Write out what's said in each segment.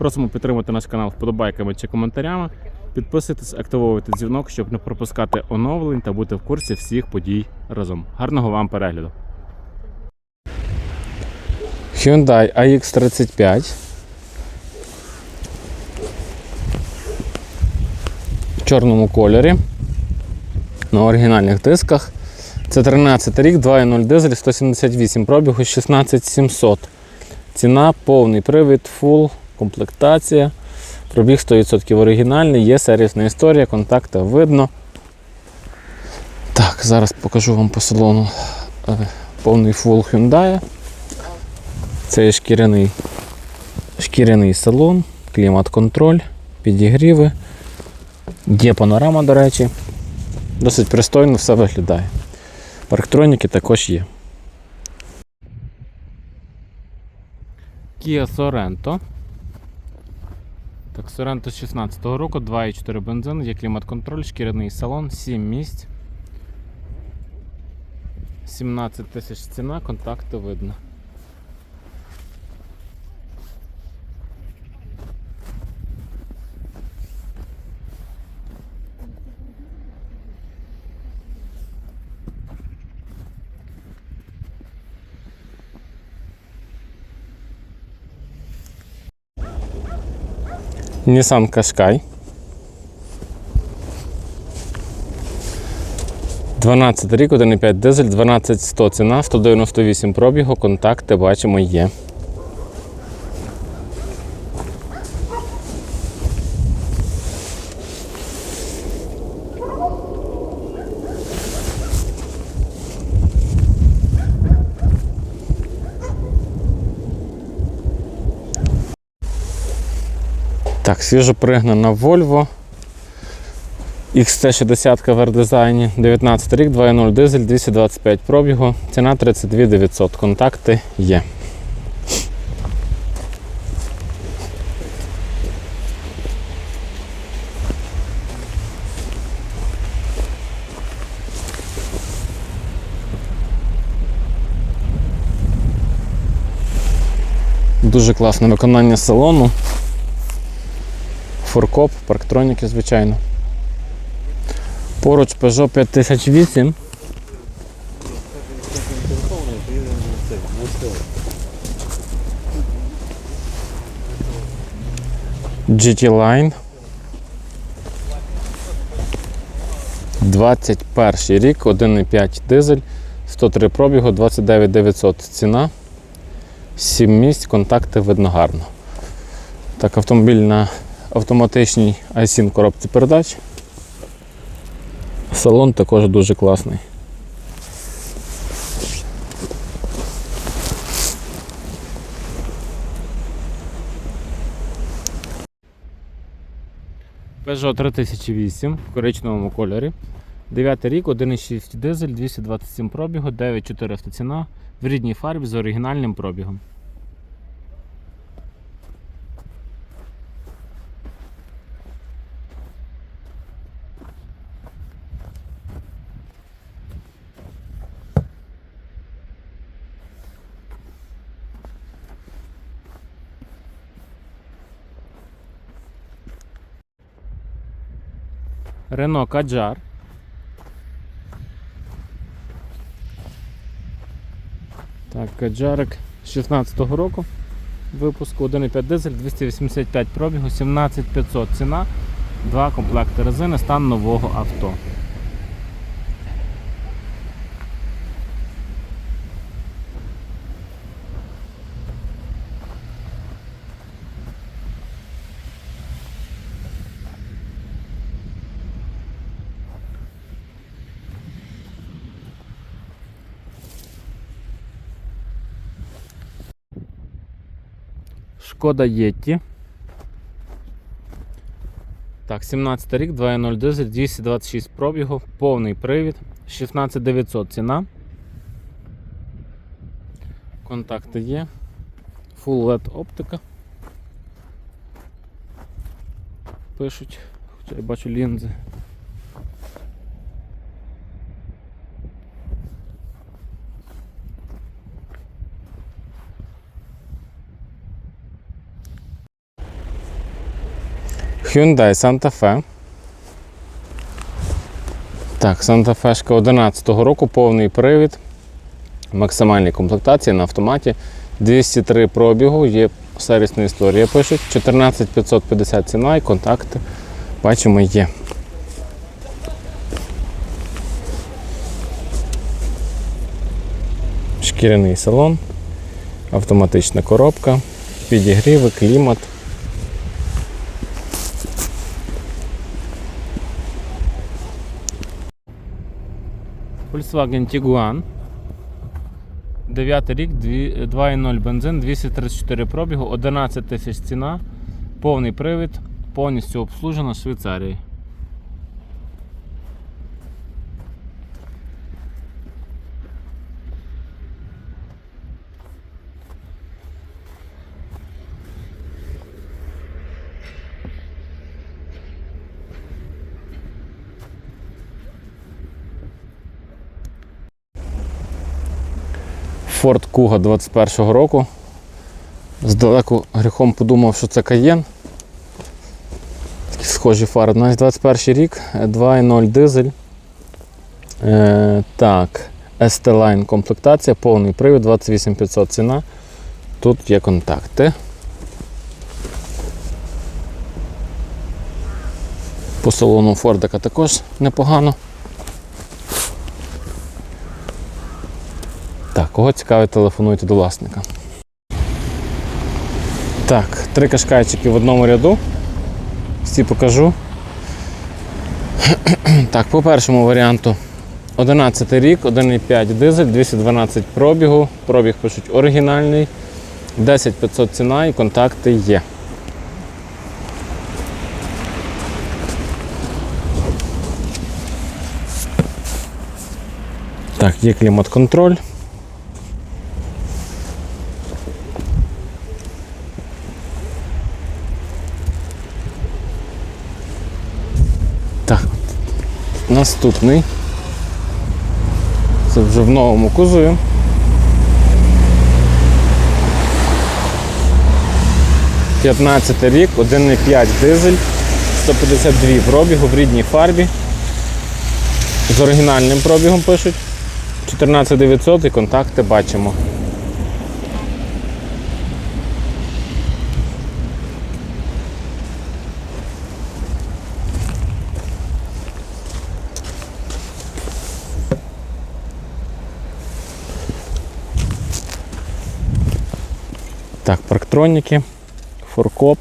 Просимо підтримати наш канал вподобайками чи коментарями. Підписуйтесь, активовуйте дзвінок, щоб не пропускати оновлень та бути в курсі всіх подій разом. Гарного вам перегляду! Hyundai AX35. В чорному кольорі. На оригінальних дисках. Це 13 рік, 2.0 дизель, 178 пробігу, 16700. Ціна, повний привід, фул, комплектація. Пробіг 100% оригінальний, є сервісна історія, контакти видно. Так, зараз покажу вам по салону е, повний фул Hyundai. Це є шкіряний, шкіряний салон, клімат-контроль, підігріви. Є панорама, до речі. Досить пристойно все виглядає. Парктроніки також є. Kia Sorento. Так, Sorento з 16 року, 2,4 бензин, є клімат-контроль, шкіряний салон, 7 місць. 17 тисяч ціна, контакти видно. Nissan Qashqai. 12 рік, 1,5 дизель, 12100 ціна, 198 пробігу, контакти бачимо є. Так, свіжо пригнана Volvo. XC60 в R-дизайні, 19 рік, 2.0 дизель, 225 пробігу, ціна 32 900. Контакти є. Дуже класне виконання салону. Форкоп, парктроніки, звичайно. Поруч Peugeot 5008. GT Line. 21 рік, 1,5 дизель, 103 пробігу, 29 900 ціна. 7 місць, контакти видно гарно. Так, автомобіль на автоматичній ISIN коробці передач. Салон також дуже класний. Peugeot 3008 в коричневому кольорі. 9 рік, 1,6 дизель, 227 пробігу, 9400 ціна в рідній фарбі з оригінальним пробігом. Рено Каджар. Так, Каджарик 16-го року. Випуску 1,5 дизель, 285 пробігу, 17500 ціна. Два комплекти резини, стан нового авто. Шкода Єтті. Так, 17 рік, 2.0 дизель, 226 пробігу, повний привід, 16900 ціна. Контакти є. Full LED оптика. Пишуть, хоча я бачу лінзи. Hyundai Santa Fe. Так, Santa Fe 11 року, повний привід. Максимальні комплектації на автоматі. 203 пробігу, є сервісна історія пишуть. 14550 ціна і контакти. Бачимо, є. Шкіряний салон, автоматична коробка, підігріви, клімат. Volkswagen Tiguan. 9 рік, 2.0 бензин, 234 пробігу, 11 тисяч ціна, повний привід, повністю обслужена Швейцарії. Ford Kuga 21 року. Здалеку гріхом подумав, що це Cayenne. Такі схожі фари. Навіть 21 рік, 2.0 дизель. Е, так, ST-Line комплектація, повний привід, 28500 ціна. Тут є контакти. По салону Фордика також непогано. Так, кого цікавить, телефонуйте до власника. Так, три кашкайчики в одному ряду. Всі покажу. Так, по першому варіанту 11 рік, 1,5 дизель, 212 пробігу. Пробіг пишуть оригінальний. 10500 ціна і контакти є. Так, є клімат-контроль. Наступний. Це вже в новому кузові. П'ятнадцятий рік, 1,5 дизель, 152 пробігу в рідній фарбі. З оригінальним пробігом пишуть. 14900 і контакти бачимо. Так, парктроніки, форкоп.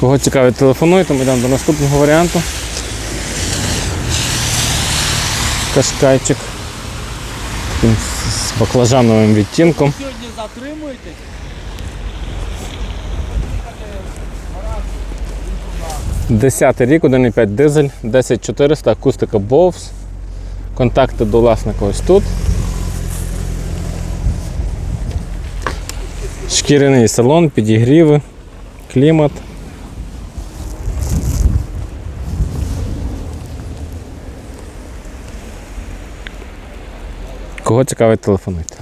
Кого цікавить, телефонуйте, ми йдемо до наступного варіанту. Кашкайчик. З баклажановим відтінком. Сьогодні затримуєтесь? Десятий рік, 1,5 дизель, 10400, акустика Bose. Контакти до власника ось тут. Шкіряний салон, підігріви, клімат. Кого цікавить, телефонуйте.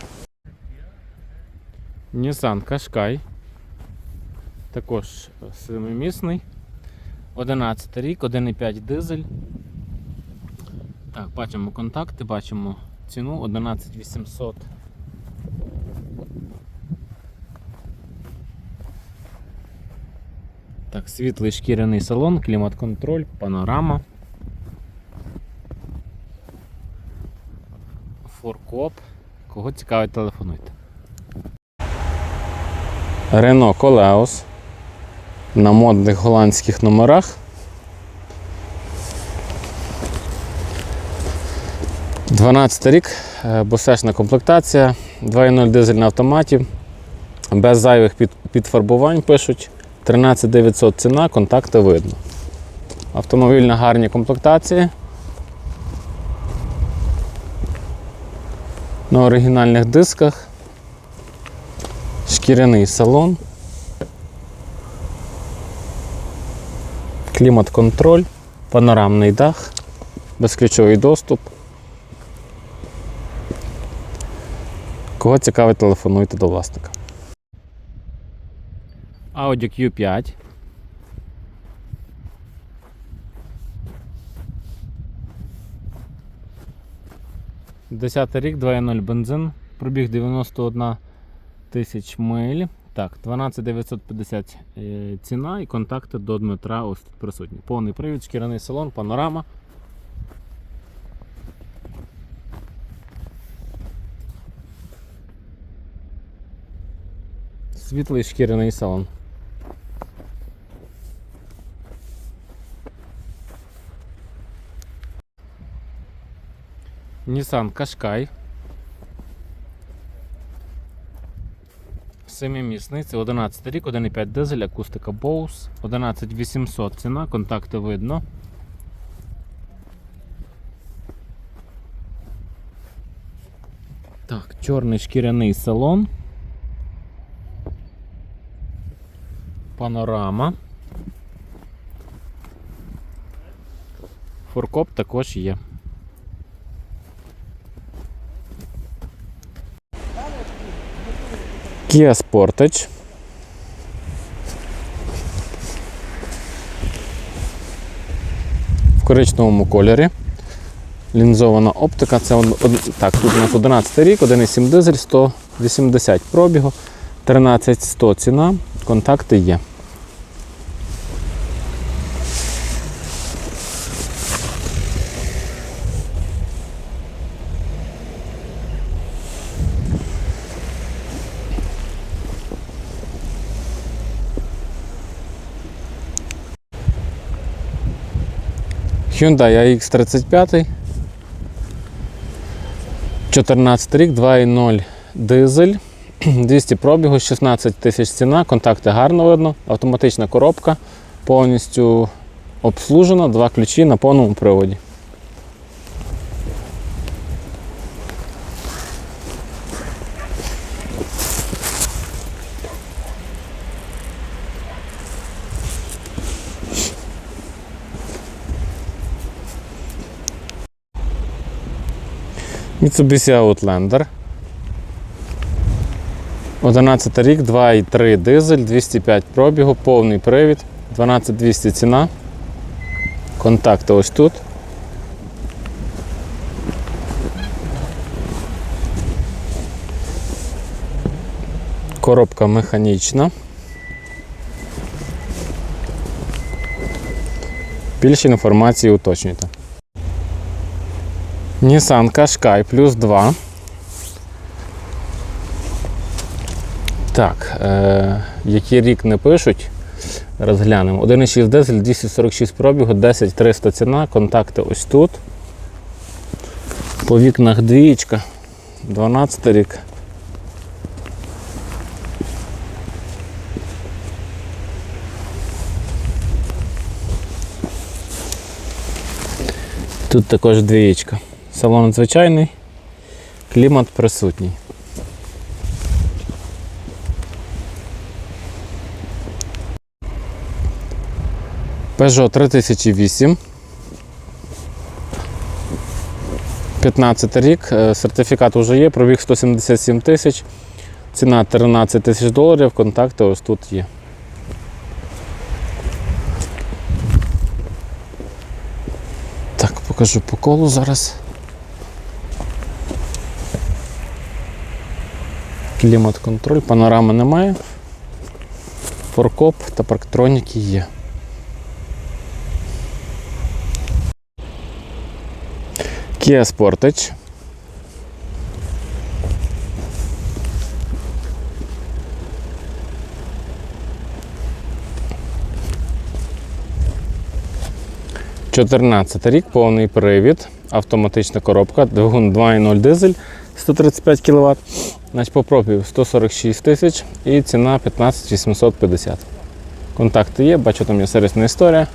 Nissan Qashqai. Також семимісний. 11 рік, 1,5 дизель. Так, бачимо контакти, бачимо ціну 11800. Так, світлий шкіряний салон, клімат-контроль, панорама. Форкоп. Кого цікавить, телефонуйте. Рено Колеос на модних голландських номерах. 12 рік, е, босешна комплектація, 2.0 дизель на автоматі, без зайвих під, підфарбувань пишуть. 13 900 ціна, контакти видно. Автомобіль на гарній комплектації. На оригінальних дисках. Шкіряний салон. Клімат-контроль, панорамний дах, безключовий доступ. Кого цікавить, телефонуйте до власника. Audi Q5. Десятий рік, 2.0 бензин, пробіг 91 тисяч миль. Так, 12950 е, ціна і контакти до Дмитра ось тут присутні. Повний привід, шкіряний салон, панорама. Світлий шкіряний салон. Nissan Qashqai. Семимісний, це 11 рік, 1,5 дизель, акустика Bose, 11800 ціна, контакти видно. Так, чорний шкіряний салон. Панорама. Форкоп також є. Kia Sportage. В коричневому кольорі. Лінзована оптика. Це так, тут у нас 11 рік, 1,7 дизель, 180 пробігу, 13100 ціна, контакти є. Hyundai AX35. 14 рік, 2.0 дизель. 200 пробігу, 16 тисяч ціна, контакти гарно видно, автоматична коробка, повністю обслужена, два ключі на повному приводі. Mitsubishi Outlander. 11 рік, 2,3 дизель, 205 пробігу, повний привід, 12200 ціна. Контакти ось тут. Коробка механічна. Більше інформації уточнюйте. Nissan Qashqai плюс 2. Так, е, який рік не пишуть, розглянемо. 1,6 дизель, 246 пробігу, 10 300 ціна, контакти ось тут. По вікнах двієчка, 12 рік. Тут також двієчка. Салон звичайний, клімат присутній. Peugeot 3008. 15 рік, е, сертифікат вже є, пробіг 177 тисяч, ціна 13 тисяч доларів, контакти ось тут є. Так, покажу по колу зараз. Клімат-контроль, панорами немає. Форкоп та парктроніки є. Kia Sportage. Чотирнадцятий рік, повний привід, автоматична коробка, двигун 2.0 дизель 135 кВт. Значить, по пробігу 146 тисяч і ціна 15 850. Контакти є, бачу, там є сервісна історія.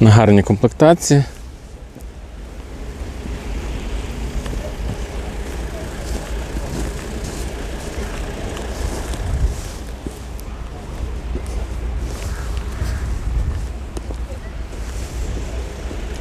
На гарній комплектації.